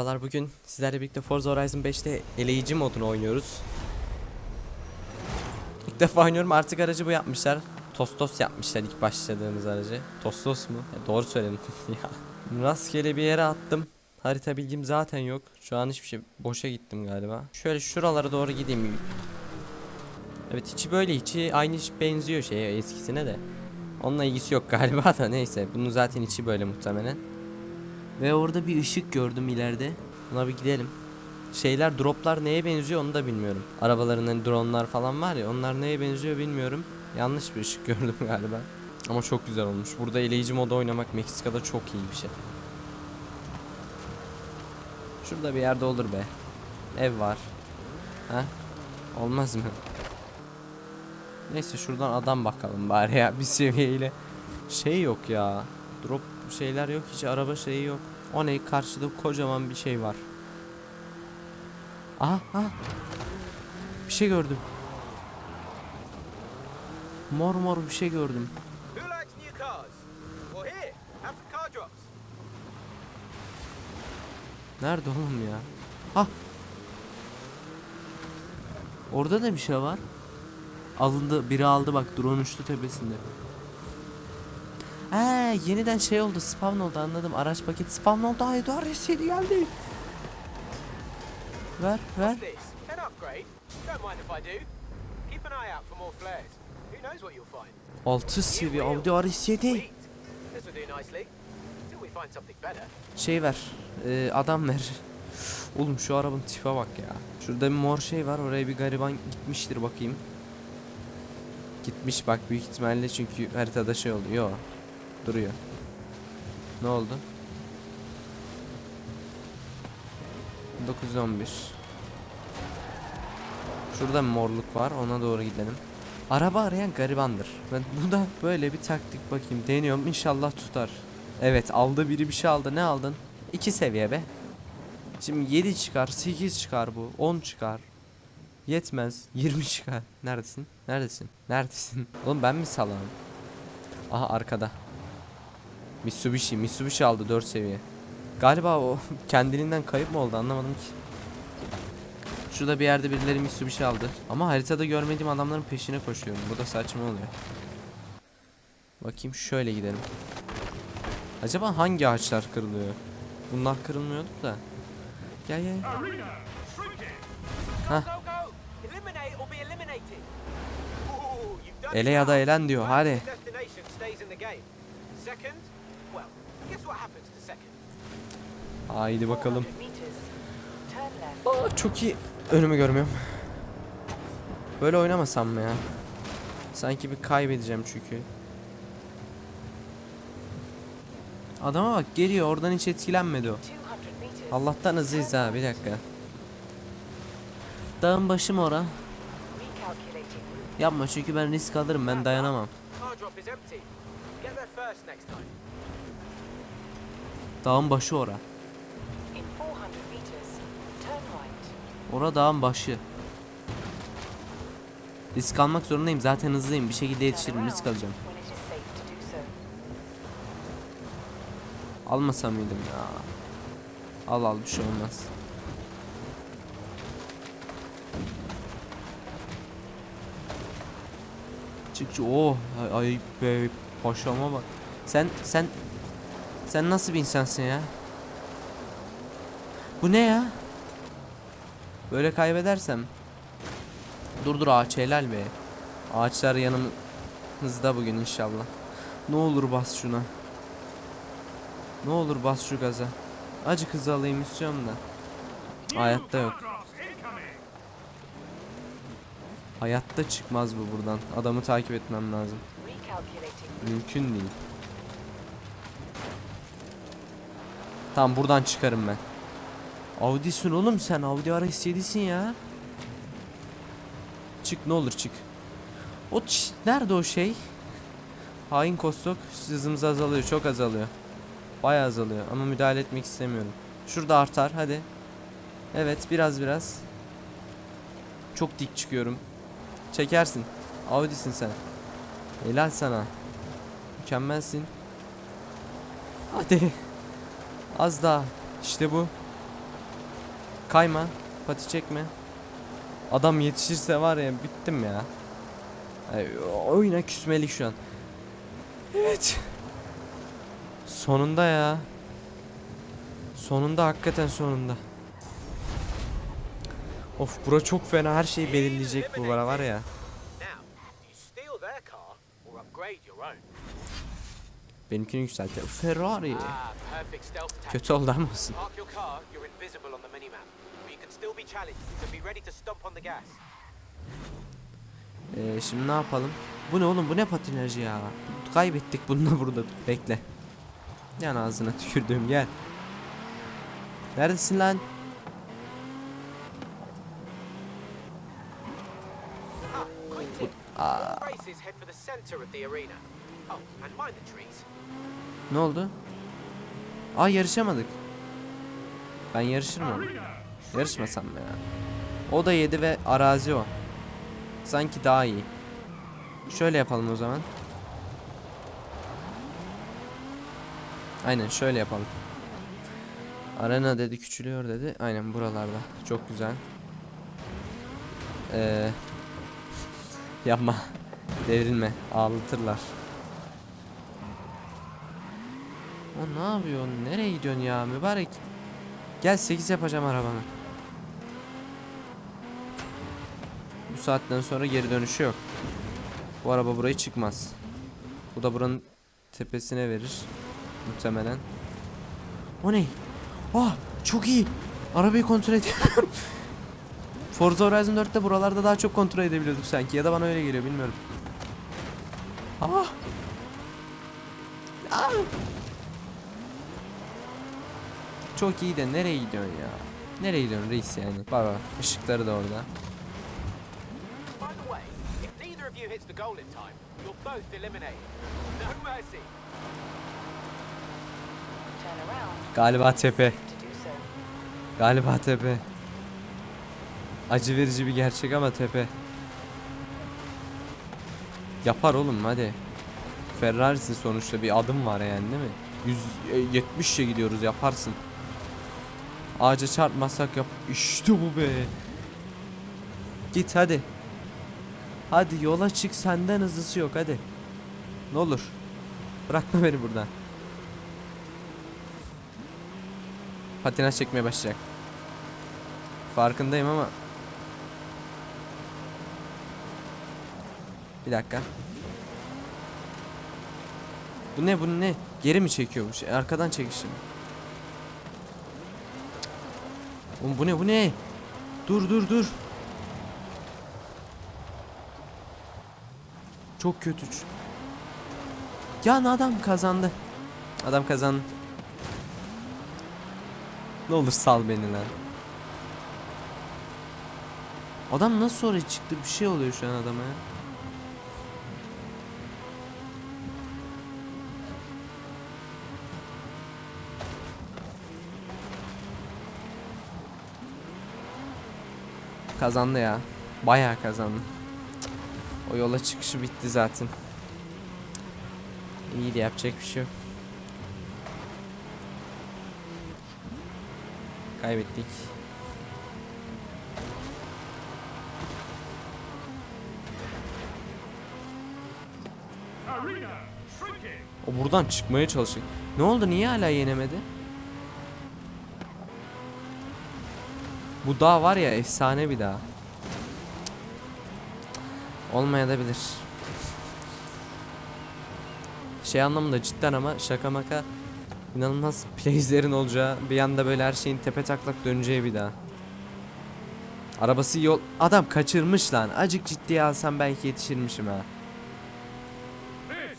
Merhabalar bugün sizlerle birlikte Forza Horizon 5'te eleyici modunu oynuyoruz. İlk defa oynuyorum artık aracı bu yapmışlar. Tostos yapmışlar ilk başladığımız aracı. Tostos mu? Ya doğru söyledim ya. Rastgele bir yere attım. Harita bilgim zaten yok. Şu an hiçbir şey boşa gittim galiba. Şöyle şuralara doğru gideyim. Evet içi böyle içi aynı iş benziyor şeye eskisine de. Onunla ilgisi yok galiba da neyse. Bunun zaten içi böyle muhtemelen. Ve orada bir ışık gördüm ileride. Buna bir gidelim. Şeyler droplar neye benziyor onu da bilmiyorum. Arabaların hani dronlar falan var ya onlar neye benziyor bilmiyorum. Yanlış bir ışık gördüm galiba. Ama çok güzel olmuş. Burada eleyici modu oynamak Meksika'da çok iyi bir şey. Şurada bir yerde olur be. Ev var. Ha? Olmaz mı? Neyse şuradan adam bakalım bari ya bir seviyeyle. Şey yok ya. Drop şeyler yok hiç araba şeyi yok. O ne karşıda kocaman bir şey var. Aha aha. Bir şey gördüm. Mor mor bir şey gördüm. Nerede oğlum ya? Ha. Orada da bir şey var. Alındı, biri aldı bak drone uçtu tepesinde. He, yeniden şey oldu, spawn oldu anladım. Araç paketi spawn oldu. Ay doğru RS'ydi geldi. Ver, ver. 6 seviye Audi RS7. Sweet. This will do nicely. Till we find something better. Şey ver. e, adam ver. Oğlum şu arabanın tipe bak ya. Şurada bir mor şey var. Oraya bir gariban gitmiştir bakayım. Gitmiş bak büyük ihtimalle çünkü haritada şey oldu. Yo. Duruyor. Ne oldu? 911. Şurada morluk var. Ona doğru gidelim. Araba arayan garibandır. Ben bu da böyle bir taktik bakayım. Deniyorum inşallah tutar. Evet aldı biri bir şey aldı. Ne aldın? 2 seviye be. Şimdi 7 çıkar, 8 çıkar bu, 10 çıkar. Yetmez. 20 çıkar. Neredesin? Neredesin? Neredesin? Oğlum ben mi salağım? Aha arkada. Mitsubishi. Mitsubishi aldı 4 seviye. Galiba o kendiliğinden kayıp mı oldu anlamadım ki. Şurada bir yerde birileri Mitsubishi aldı. Ama haritada görmediğim adamların peşine koşuyorum. Bu da saçma oluyor. Bakayım şöyle gidelim. Acaba hangi ağaçlar kırılıyor? Bunlar kırılmıyordu da. Gel gel. Done Ele ya da elen diyor. Hadi. Haydi bakalım. 400 meters. Turn left. Aa, çok iyi. Önümü görmüyorum. Böyle oynamasam mı ya? Sanki bir kaybedeceğim çünkü. Adama bak geliyor oradan hiç etkilenmedi o. 200 meters. Allah'tan hızlıyız ha bir dakika. Dağın başı mı ora? Yapma çünkü ben risk alırım ben dayanamam. Dağın başı ora. In 400 meters. Turn right. Ora dağın başı. Risk almak zorundayım zaten hızlıyım bir şekilde yetişirim risk alacağım. Almasam mıydım ya? Al al bir şey olmaz. Çık çık. Oh ay, ay be paşama bak. Sen sen sen nasıl bir insansın ya? Bu ne ya? Böyle kaybedersem. Dur dur ağaç helal be. Ağaçlar yanımızda bugün inşallah. Ne olur bas şuna. Ne olur bas şu gaza. Acı kızı alayım istiyorum da. Hayatta yok. Hayatta çıkmaz bu buradan. Adamı takip etmem lazım. Mümkün değil. Tamam buradan çıkarım ben. Audi'sin oğlum sen. Audi RS7'sin ya. Çık ne olur çık. O nerede o şey? Hain kostok hızımız azalıyor. Çok azalıyor. Bayağı azalıyor ama müdahale etmek istemiyorum. Şurada artar hadi. Evet biraz biraz. Çok dik çıkıyorum. Çekersin. Audi'sin sen. Helal sana. Mükemmelsin. Hadi. Az daha. İşte bu. Kayma. Pati çekme. Adam yetişirse var ya bittim ya. Ay, oyuna küsmelik şu an. Evet. Sonunda ya. Sonunda hakikaten sonunda. Of bura çok fena her şeyi belirleyecek bu bura var ya. Benimkini yükseltir. Ferrari. Kötü oldu ama olsun. Ee, şimdi ne yapalım? Bu ne oğlum bu ne patinajı ya? Kaybettik bununla burada. Bekle. Yan ağzına tükürdüğüm gel. Neredesin lan? Ah, Ne oldu? Aa yarışamadık. Ben yarışır mıyım? Yarışmasam mı ya? O da yedi ve arazi o. Sanki daha iyi. Şöyle yapalım o zaman. Aynen şöyle yapalım. Arena dedi küçülüyor dedi. Aynen buralarda. Çok güzel. Ee, yapma. Devrilme. Ağlatırlar. O ne yapıyor? Nereye gidiyorsun ya mübarek? Gel 8 yapacağım arabanı. Bu saatten sonra geri dönüşü yok. Bu araba burayı çıkmaz. Bu da buranın tepesine verir. Muhtemelen. O ne? Ah çok iyi. Arabayı kontrol edemiyorum. Forza Horizon 4'te buralarda daha çok kontrol edebiliyorduk sanki. Ya da bana öyle geliyor bilmiyorum. Ah. Ah. Çok iyi de nereye gidiyorsun ya? Nereye gidiyorsun reis yani? Bak bak ışıkları da orada. Galiba tepe. Galiba tepe. Acı verici bir gerçek ama tepe. Yapar oğlum hadi. Ferrari'sin sonuçta bir adım var yani değil mi? 170'e gidiyoruz yaparsın. Ağaca çarpmazsak yap. İşte bu be. Git hadi. Hadi yola çık senden hızlısı yok hadi. Ne olur. Bırakma beni buradan. Patinaj çekmeye başlayacak. Farkındayım ama Bir dakika. Bu ne bu ne? Geri mi çekiyormuş? Arkadan çekişim. Oğlum bu ne bu ne? Dur dur dur. Çok kötü. Ya adam kazandı. Adam kazandı. Ne olur sal beni lan. Adam nasıl oraya çıktı? Bir şey oluyor şu an adama ya. Kazandı ya. Bayağı kazandı. O yola çıkışı bitti zaten. İyiydi yapacak bir şey yok. Kaybettik. O buradan çıkmaya çalışıyor. Ne oldu? Niye hala yenemedi? Bu dağ var ya efsane bir dağ. Olmayabilir. Şey anlamında cidden ama şaka maka inanılmaz playslerin olacağı bir anda böyle her şeyin tepe taklak döneceği bir dağ. Arabası yol adam kaçırmış lan. Acık ciddiye alsam belki yetişirmişim ha. This